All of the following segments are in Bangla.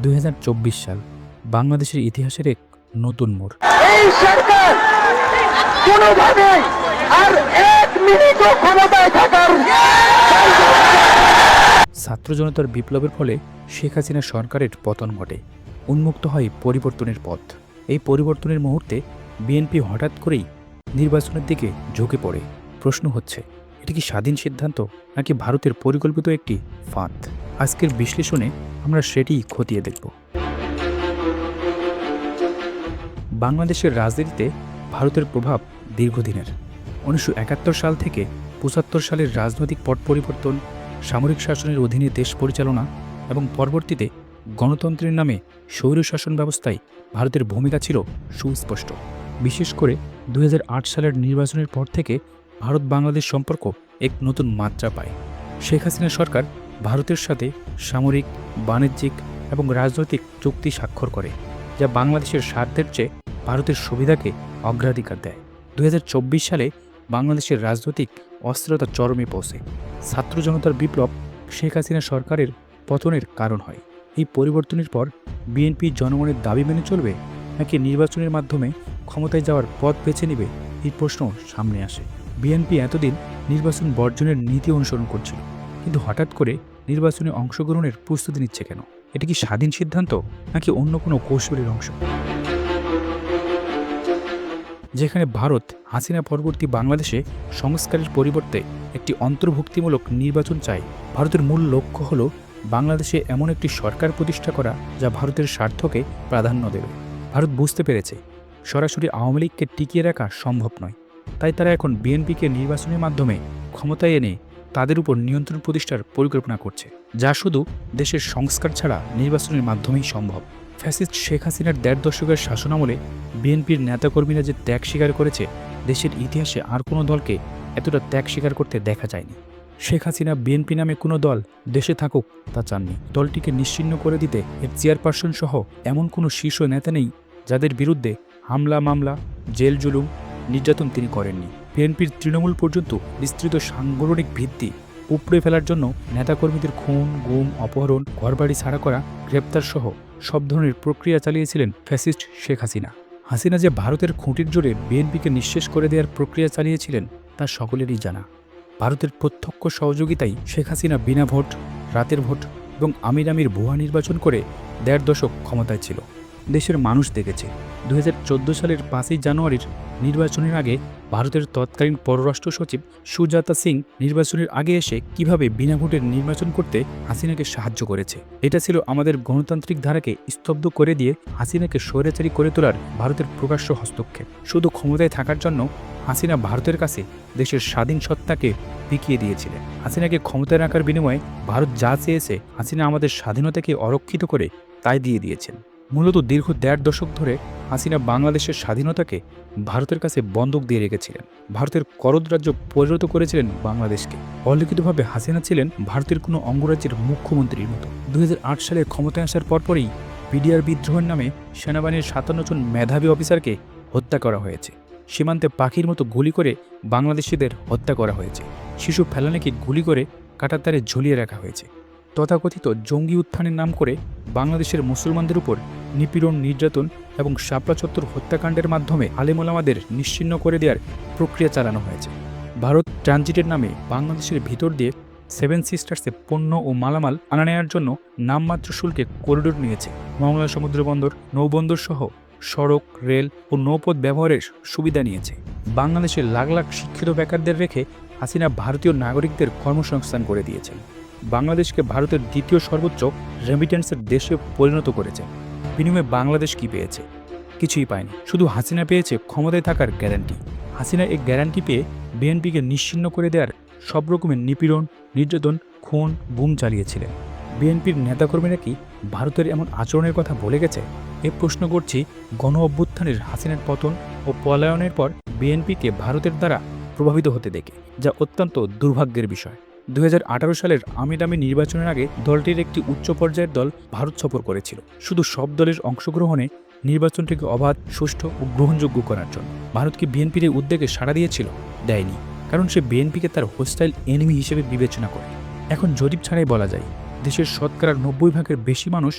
দুই হাজার চব্বিশ সাল বাংলাদেশের ইতিহাসের এক নতুন মোড়। এই সরকার কোনোভাবেই আর এক মিনিটও ক্ষমতায় থাকার ছাত্র জনতার বিপ্লবের ফলে শেখ হাসিনা সরকারের পতন ঘটে উন্মুক্ত হয় পরিবর্তনের পথ। এই পরিবর্তনের মুহূর্তে বিএনপি হঠাৎ করেই নির্বাচনের দিকে ঝুঁকে পড়ে। প্রশ্ন হচ্ছে এটা কি স্বাধীন সিদ্ধান্ত, নাকি ভারতের পরিকল্পিত একটি ফাঁদ? আজকের বিশ্লেষণে আমরা সেটিই খতিয়ে দেখব। বাংলাদেশের রাজনীতিতে ভারতের প্রভাব দীর্ঘদিনের। উনিশশো একাত্তর সাল থেকে পঁচাত্তর সালের রাজনৈতিক পট পরিবর্তন, সামরিক শাসনের অধীনে দেশ পরিচালনা এবং পরবর্তীতে গণতন্ত্রের নামে স্বৈরশাসন ব্যবস্থায় ভারতের ভূমিকা ছিল সুস্পষ্ট। বিশেষ করে দুই হাজার আট সালের নির্বাচনের পর থেকে ভারত বাংলাদেশ সম্পর্ক এক নতুন মাত্রা পায়। শেখ হাসিনা সরকার ভারতের সাথে সামরিক, বাণিজ্যিক এবং রাজনৈতিক চুক্তি স্বাক্ষর করে, যা বাংলাদেশের স্বার্থের চেয়ে ভারতের সুবিধাকে অগ্রাধিকার দেয়। দু হাজার চব্বিশ সালে বাংলাদেশের রাজনৈতিক অস্থিরতা চরমে পৌঁছে। ছাত্র জনতার বিপ্লব শেখ হাসিনা সরকারের পতনের কারণ হয়। এই পরিবর্তনের পর বিএনপি জনগণের দাবি মেনে চলবে নাকি নির্বাচনের মাধ্যমে ক্ষমতায় যাওয়ার পথ বেছে নেবে এই প্রশ্ন সামনে আসে। বিএনপি এতদিন নির্বাচন বর্জনের নীতি অনুসরণ করছিল। কিন্তু হঠাৎ করে নির্বাচনে অংশগ্রহণের প্রস্তুতি নিচ্ছে কেন? এটা কি স্বাধীন সিদ্ধান্ত, নাকি অন্য কোনো কৌশলের অংশ? যেখানে ভারত হাসিনা পরবর্তী বাংলাদেশে সংস্কারের পরিবর্তে একটি অন্তর্ভুক্তিমূলক নির্বাচন চায়, ভারতের মূল লক্ষ্য হল বাংলাদেশে এমন একটি সরকার প্রতিষ্ঠা করা যা ভারতের স্বার্থকে প্রাধান্য দেবে। ভারত বুঝতে পেরেছে, সরাসরি আওয়ামী লীগকে টিকিয়ে রাখা সম্ভব নয়। তাই তারা এখন বিএনপিকে নির্বাচনের মাধ্যমে ক্ষমতায় এনে তাদের উপর নিয়ন্ত্রণ প্রতিষ্ঠার পরিকল্পনা করছে, যা শুধু দেশের সংস্কার ছাড়া নির্বাচনের মাধ্যমেই সম্ভব। ফ্যাসিস্ট শেখ হাসিনার দেড় দশকের শাসনামলে বিএনপির নেতাকর্মীরা যে ত্যাগ স্বীকার করেছে, দেশের ইতিহাসে আর কোনো দলকে এতটা ত্যাগ স্বীকার করতে দেখা যায়নি। শেখ হাসিনা বিএনপি নামে কোনো দল দেশে থাকুক তা চাননি। দলটিকে নিশ্চিহ্ন করে দিতে এর চেয়ারপারসন সহ এমন কোনো শীর্ষ নেতা নেই, যাদের বিরুদ্ধে হামলা, মামলা, জেল জুলুম নির্যাতন তিনি করেননি। বিএনপির তৃণমূল পর্যন্ত বিস্তৃত সাংগঠনিক ভিত্তি উপড়ে ফেলার জন্য নেতাকর্মীদের খুন, গুম, অপহরণ, ঘরবাড়ি ছাড়া করা গ্রেপ্তার সহ সব ধরনের প্রক্রিয়া চালিয়েছিলেন ফ্যাসিস্ট শেখ হাসিনা। হাসিনা যে ভারতের খুঁটির জোরে বিএনপিকে নিঃশেষ করে দেওয়ার প্রক্রিয়া চালিয়েছিলেন, তা সকলেরই জানা। ভারতের প্রত্যক্ষ সহযোগিতায় শেখ হাসিনা বিনা ভোট, রাতের ভোট এবং আমির আমির ভুয়া নির্বাচন করে দেড় দশক ক্ষমতায় ছিল। দেশের মানুষ দেখেছে। দুই হাজার চোদ্দ সালের পাঁচই জানুয়ারির নির্বাচনের আগে ভারতের তৎকালীন পররাষ্ট্র সচিব সুজাতা সিং নির্বাচনের আগে এসে কীভাবে বিনা ভোটের নির্বাচন করতে হাসিনাকে সাহায্য করেছে, এটা ছিল আমাদের গণতান্ত্রিক ধারাকে স্তব্ধ করে দিয়ে হাসিনাকে স্বৈরাচারী করে তোলার ভারতের প্রকাশ্য হস্তক্ষেপ। শুধু ক্ষমতায় থাকার জন্য হাসিনা ভারতের কাছে দেশের স্বাধীন সত্তাকে বিকিয়ে দিয়েছিলেন। হাসিনাকে ক্ষমতায় রাখার বিনিময়ে ভারত যা চেয়েছে হাসিনা আমাদের স্বাধীনতাকে অরক্ষিত করে তাই দিয়ে দিয়েছেন। মূলত দীর্ঘ দেড় দশক ধরে হাসিনা বাংলাদেশের স্বাধীনতাকে ভারতের কাছে বন্ধক দিয়ে রেখেছিলেন। ভারতের করদ রাজ্য পরিণত করেছিলেন বাংলাদেশকে। অলিখিতভাবে হাসিনা ছিলেন ভারতের কোনো অঙ্গরাজ্যের মুখ্যমন্ত্রীর মতো। দুই সালে ক্ষমতায় আসার পরপরই বিডিআর বিদ্রোহের নামে সেনাবাহিনীর সাতান্ন জন মেধাবী অফিসারকে হত্যা করা হয়েছে। সীমান্তে পাখির মতো গুলি করে বাংলাদেশিদের হত্যা করা হয়েছে। শিশু ফেলানিকে গুলি করে কাটাতারে ঝুলিয়ে রাখা হয়েছে। তথাকথিত জঙ্গি উত্থানের নাম করে বাংলাদেশের মুসলমানদের উপর নিপীড়ন, নির্যাতন এবং শাপলা চত্বর হত্যাকাণ্ডের মাধ্যমে আলেমোলামাদের নিশ্চিহ্ন করে দেওয়ার প্রক্রিয়া চালানো হয়েছে। ভারত ট্রানজিটের নামে বাংলাদেশের ভিতর দিয়ে সেভেন সিস্টার্সে পণ্য ও মালামাল আনা নেওয়ার জন্য নামমাত্র শুল্কে করিডোর নিয়েছে। মংলা সমুদ্র বন্দর, নৌবন্দর সহ সড়ক, রেল ও নৌপথ ব্যবহারের সুবিধা নিয়েছে। বাংলাদেশের লাখ লাখ শিক্ষিত বেকারদের রেখে হাসিনা ভারতীয় নাগরিকদের কর্মসংস্থান করে দিয়েছেন। বাংলাদেশকে ভারতের দ্বিতীয় সর্বোচ্চ রেমিটেন্সের দেশে পরিণত করেছে। বিনিময়ে বাংলাদেশ কি পেয়েছে? কিছুই পায়নি। শুধু হাসিনা পেয়েছে ক্ষমতায় থাকার গ্যারান্টি হাসিনা এই গ্যারান্টি পেয়ে বিএনপিকে নিশ্চিন্ন করে দেওয়ার সব রকমের নিপীড়ন, নির্যাতন, খুন, বুম চালিয়েছিলেন। বিএনপির নেতাকর্মীরা কি ভারতের এমন আচরণের কথা বলে গেছে? এ প্রশ্ন করছি গণ অভ্যুত্থানের হাসিনার পতন ও পলায়নের পর বিএনপিকে ভারতের দ্বারা প্রভাবিত হতে দেখে, যা অত্যন্ত দুর্ভাগ্যের বিষয়। দুই হাজার আঠারো সালের আমিরামি নির্বাচনের আগে দলটির একটি উচ্চ পর্যায়ের দল ভারত সফর করেছিল। শুধু সব দলের অংশগ্রহণে নির্বাচনটিকে অবাধ, সুষ্ঠু ও গ্রহণযোগ্য করার জন্য ভারত কি বিএনপির এই উদ্যোগে সাড়া দিয়েছিল, দেয়নি। কারণ সে বিএনপিকে তার হোস্টাইল এনিমি হিসেবে বিবেচনা করে। এখন জরিপ ছাড়াই বলা যায়, দেশের শতকরা নব্বই ভাগের বেশি মানুষ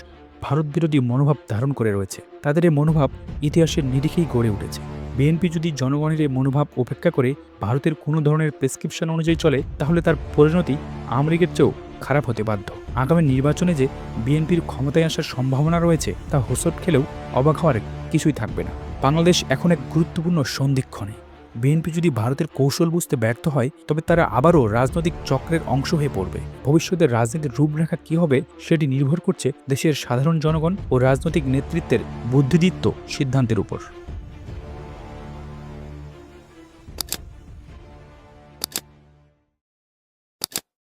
ভারত বিরোধী মনোভাব ধারণ করে রয়েছে। তাদের এই মনোভাব ইতিহাসের নিরিখেই গড়ে উঠেছে। বিএনপি যদি জনগণের মনোভাব উপেক্ষা করে ভারতের কোনো ধরনের প্রেসক্রিপশন অনুযায়ী চলে, তাহলে তার পরিণতি আমেরিকার চেয়েও খারাপ হতে বাধ্য। আগামী নির্বাচনে যে বিএনপির ক্ষমতায় আসার সম্ভাবনা রয়েছে, তা হোসট খেলেও অবাক হওয়ার কিছুই থাকবে না। বাংলাদেশ এখন এক গুরুত্বপূর্ণ সন্ধিক্ষণে। বিএনপি যদি ভারতের কৌশল বুঝতে ব্যর্থ হয়, তবে তারা আবারও রাজনৈতিক চক্রের অংশ হয়ে পড়বে। ভবিষ্যতের রাজনীতির রূপরেখা কী হবে, সেটি নির্ভর করছে দেশের সাধারণ জনগণ ও রাজনৈতিক নেতৃত্বের বুদ্ধিদীপ্ত সিদ্ধান্তের উপর।